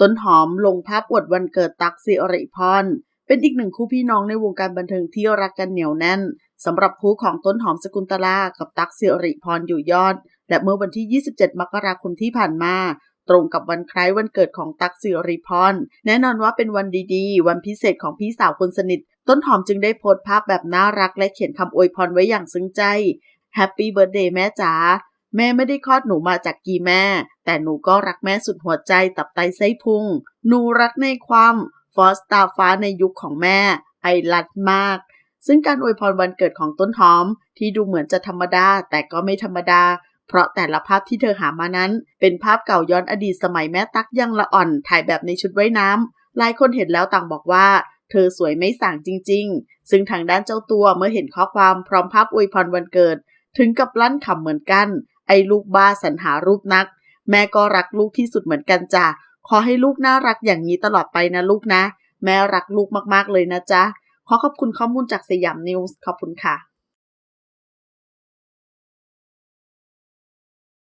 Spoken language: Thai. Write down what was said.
ต้นหอมลงภาพอวดวันเกิดตักสิริพรเป็นอีกหนึ่งคู่พี่น้องในวงการบันเทิงที่รักกันเหนียวแน่นสำหรับคู่ของต้นหอมสกุลตลากับตักสิริพรอยู่ยอด และเมื่อวันที่ 27 มกราคมที่ผ่านมาตรงกับวันคล้ายวันเกิดของตักสิริพรแน่นอนว่าเป็นวันดีๆ วันพิเศษของพี่สาวคนสนิท ต้นหอมจึงได้โพสต์ภาพแบบน่ารักและเขียนคำอวยพรไว้อย่างซึ้งใจ Happy Birthday แม่จ๋า แม่ไม่ได้คลอดหนูมาจากกีแม่ แต่หนูก็รักแม่สุดหัวใจตับไตไส้พุง หนูรักในความฟอสตาฟ้าในยุคของแม่ ไอรัดมาก ซึ่งการอวยพรวันเกิดของต้นหอม ที่ดูเหมือนจะธรรมดา แต่ก็ไม่ธรรมดา เพราะแต่ละภาพที่เธอหามานั้น เป็นภาพเก่าย้อนอดีตสมัยแม่ตักยังละอ่อน ถ่ายแบบในชุดว่ายน้ำหลายคนเห็นแล้วต่างบอกว่า เธอสวยไม่ส่างจริง ๆ ซึ่งทางด้านเจ้าตัวเมื่อเห็นข้อความพร้อมภาพอวยพรวันเกิดถึงกับลั่นขำเหมือนกัน ไอ้ลูกบ้าสรรหารูปนัก แม่ก็รักลูกที่สุดเหมือนกันจ้ะขอให้ลูกน่ารักอย่างนี้ตลอดไปนะลูกนะ แม่รักลูกมากๆเลยนะจ๊ะขอขอบคุณข้อมูลจากสยามนิวส์ขอบคุณค่ะ